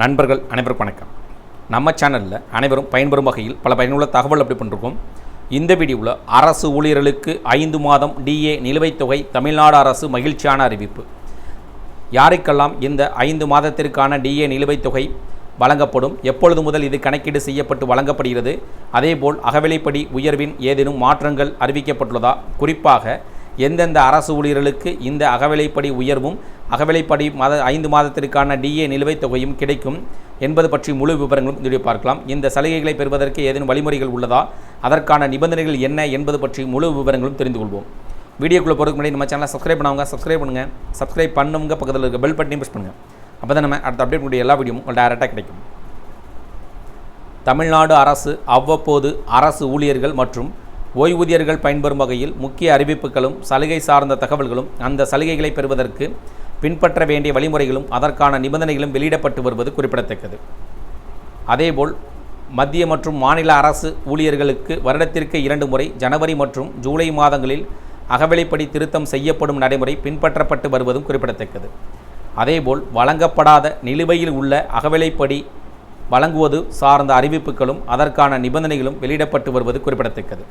நண்பர்கள் அனைவருக்கும் வணக்கம். நம்ம சேனலில் அனைவரும் பயன்பெறும் வகையில் பல பயனுள்ள தகவல் அப்படி பண்ணிருக்கோம். இந்த வீடியோவில் அரசு ஊழியர்களுக்கு ஐந்து மாதம் டிஏ நிலுவைத் தொகை தமிழ்நாடு அரசு மகிழ்ச்சியான அறிவிப்பு. யாருக்கெல்லாம் இந்த ஐந்து மாதத்திற்கான டிஏ நிலுவைத் தொகை வழங்கப்படும் எப்பொழுது முதல் இது கணக்கீடு செய்யப்பட்டு வழங்கப்படுகிறது அதேபோல் அகவிலைப்படி உயர்வின் ஏதேனும் மாற்றங்கள் அறிவிக்கப்பட்டுள்ளதா? குறிப்பாக எந்தெந்த அரசு ஊழியர்களுக்கு இந்த அகவிலைப்படி உயர்வும் அகவிலைப்படி மாத ஐந்து மாதத்திற்கான டிஏ நிலுவைத் தொகையும் கிடைக்கும் என்பது பற்றி முழு விவரங்களும் இந்த வீடியோ பார்க்கலாம். இந்த சலுகைகளை பெறுவதற்கு ஏதேனும் வழிமுறைகள் உள்ளதா? அதற்கான நிபந்தனைகள் என்ன என்பது பற்றி முழு விவரங்களும் தெரிந்து கொள்வோம். வீடியோக்குள்ளே போகிறதுக்கு முன்னாடி நம்ம சேனலை சப்ஸ்கிரைப் பண்ணவங்க சப்ஸ்கிரைப் பண்ணுங்கள் சப்ஸ்கிரைப் பண்ணுங்க பக்கத்தில் இருக்க பெல் பட்டனையும் ப்ரெஸ் பண்ணுங்கள் அப்போ தான் நம்ம அடுத்த அப்டேட் கூடிய எல்லா வீடியோவும் உங்களுக்கு டேரெக்டாக கிடைக்கும். தமிழ்நாடு அரசு அவ்வப்போது அரசு ஊழியர்கள் மற்றும் ஓய்வூதியர்கள் பயன்பெறும் வகையில் முக்கிய அறிவிப்புகளும் சலுகை சார்ந்த தகவல்களும் அந்த சலுகைகளை பெறுவதற்கு பின்பற்ற வேண்டிய வழிமுறைகளும் அதற்கான நிபந்தனைகளும் வெளியிடப்பட்டு வருவது குறிப்பிடத்தக்கது. அதேபோல் மத்திய மற்றும் மாநில அரசு ஊழியர்களுக்கு வருடத்திற்கு இரண்டு முறை ஜனவரி மற்றும் ஜூலை மாதங்களில் அகவிலைப்படி திருத்தம் செய்யப்படும் நடைமுறை பின்பற்றப்பட்டு வருவதும் குறிப்பிடத்தக்கது. அதேபோல் வழங்கப்படாத நிலுவையில் உள்ள அகவிலைப்படி வழங்குவது சார்ந்த அறிவிப்புகளும் அதற்கான நிபந்தனைகளும் வெளியிடப்பட்டு வருவது குறிப்பிடத்தக்கது.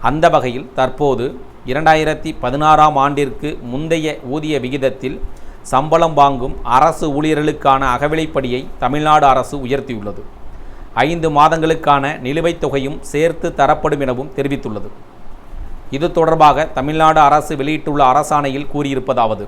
அந்த வகையில் தற்போது இரண்டாயிரத்தி பதினாறாம் ஆண்டிற்கு முந்தைய ஊதிய விகிதத்தில் சம்பளம் வாங்கும் அரசு ஊழியர்களுக்கான அகவிலைப்படியை தமிழ்நாடு அரசு உயர்த்தியுள்ளது. ஐந்து மாதங்களுக்கான நிலுவைத் தொகையும் சேர்த்து தரப்படும் எனவும் தெரிவித்துள்ளது. இது தொடர்பாக தமிழ்நாடு அரசு வெளியிட்டுள்ள அரசாணையில் கூறியிருப்பதாவது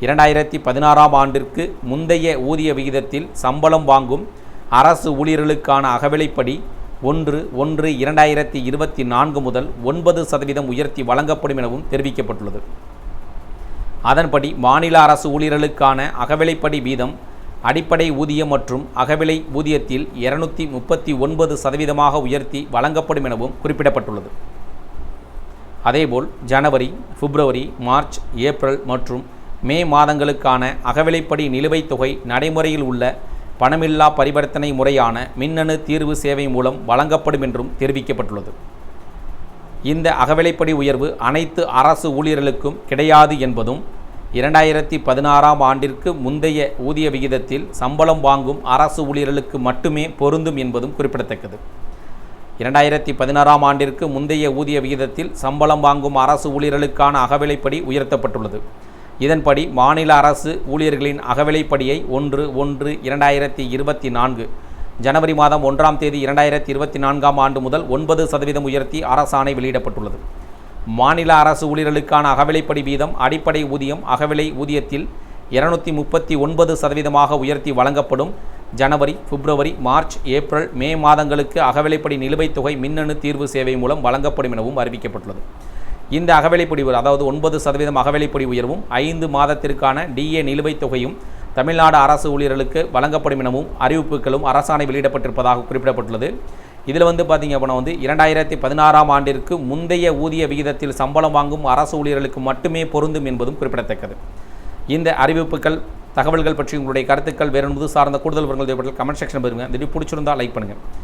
இரண்டாயிரத்தி பதினாறாம் ஆண்டிற்கு முந்தைய ஊதிய விகிதத்தில் சம்பளம் வாங்கும் அரசு ஊழியர்களுக்கான அகவிலைப்படி ஒன்று ஒன்று இரண்டாயிரத்தி இருபத்தி நான்கு முதல் ஒன்பது சதவீதம் உயர்த்தி வழங்கப்படும் எனவும் தெரிவிக்கப்பட்டுள்ளது. அதன்படி மாநில அரசு ஊழியர்களுக்கான அகவிலைப்படி வீதம் அடிப்படை ஊதியம் மற்றும் அகவிலை ஊதியத்தில் இருநூற்றி முப்பத்தி ஒன்பது சதவீதமாக உயர்த்தி வழங்கப்படும் எனவும் குறிப்பிடப்பட்டுள்ளது. அதேபோல் ஜனவரி பிப்ரவரி மார்ச் ஏப்ரல் மற்றும் மே மாதங்களுக்கான அகவிலைப்படி நிலுவைத் தொகை நடைமுறையில் உள்ள பணமில்லா பரிவர்த்தனை முறையான மின்னணு தீர்வு சேவை மூலம் வழங்கப்படும் என்றும் தெரிவிக்கப்பட்டுள்ளது. இந்த அகவிலைப்படி உயர்வு அனைத்து அரசு ஊழியர்களுக்கும் கிடையாது என்பதும் இரண்டாயிரத்தி பதினாறாம் ஆண்டிற்கு முந்தைய ஊதிய விகிதத்தில் சம்பளம் வாங்கும் அரசு ஊழியர்களுக்கு மட்டுமே பொருந்தும் என்பதும் குறிப்பிடத்தக்கது. இரண்டாயிரத்தி பதினாறாம் ஆண்டிற்கு முந்தைய ஊதிய விகிதத்தில் சம்பளம் வாங்கும் அரசு ஊழியர்களுக்கான அகவிலைப்படி உயர்த்தப்பட்டுள்ளது. இதன்படி மாநில அரசு ஊழியர்களின் அகவிலைப்படியை ஒன்று ஒன்று இரண்டாயிரத்தி இருபத்தி நான்கு ஜனவரி மாதம் ஒன்றாம் தேதி இரண்டாயிரத்தி இருபத்தி நான்காம் ஆண்டு முதல் ஒன்பது சதவீதம் உயர்த்தி அரசாணை வெளியிடப்பட்டுள்ளது. மாநில அரசு ஊழியர்களுக்கான அகவிலைப்படி வீதம் அடிப்படை ஊதியம் அகவிலை ஊதியத்தில் இருநூற்றி முப்பத்தி ஒன்பது சதவீதமாக உயர்த்தி வழங்கப்படும். ஜனவரி பிப்ரவரி மார்ச் ஏப்ரல் மே மாதங்களுக்கு அகவிலைப்படி நிலுவைத் தொகை மின்னணு தீர்வு சேவை மூலம் வழங்கப்படும் எனவும் அறிவிக்கப்பட்டுள்ளது. இந்த அகவிலைப்படி உயர்வு அதாவது ஒன்பது சதவீதம் அகவிலைப்படி உயர்வும் ஐந்து மாதத்திற்கான டிஏ நிலுவைத் தொகையும் தமிழ்நாடு அரசு ஊழியர்களுக்கு வழங்கப்படும் எனவும் அறிவிப்புகளும் அரசாணை வெளியிடப்பட்டிருப்பதாக குறிப்பிடப்பட்டுள்ளது. இதில் வந்து பார்த்திங்க அப்படின்னா வந்து இரண்டாயிரத்தி பதினாறாம் ஆண்டிற்கு முந்தைய ஊதிய விகிதத்தில் சம்பளம் வாங்கும் அரசு ஊழியர்களுக்கு மட்டுமே பொருந்தும் என்பதும் குறிப்பிடத்தக்கது. இந்த அறிவிப்புகள் தகவல்கள் பற்றி உங்களுடைய கருத்துக்கள் வேறு என்பது சார்ந்த கூடுதல் விவரங்கள் தேவைப்பட்டால் கமெண்ட் செக்ஷன் பெறுங்க திடீர் பிடிச்சிருந்தால் லைக் பண்ணுங்கள்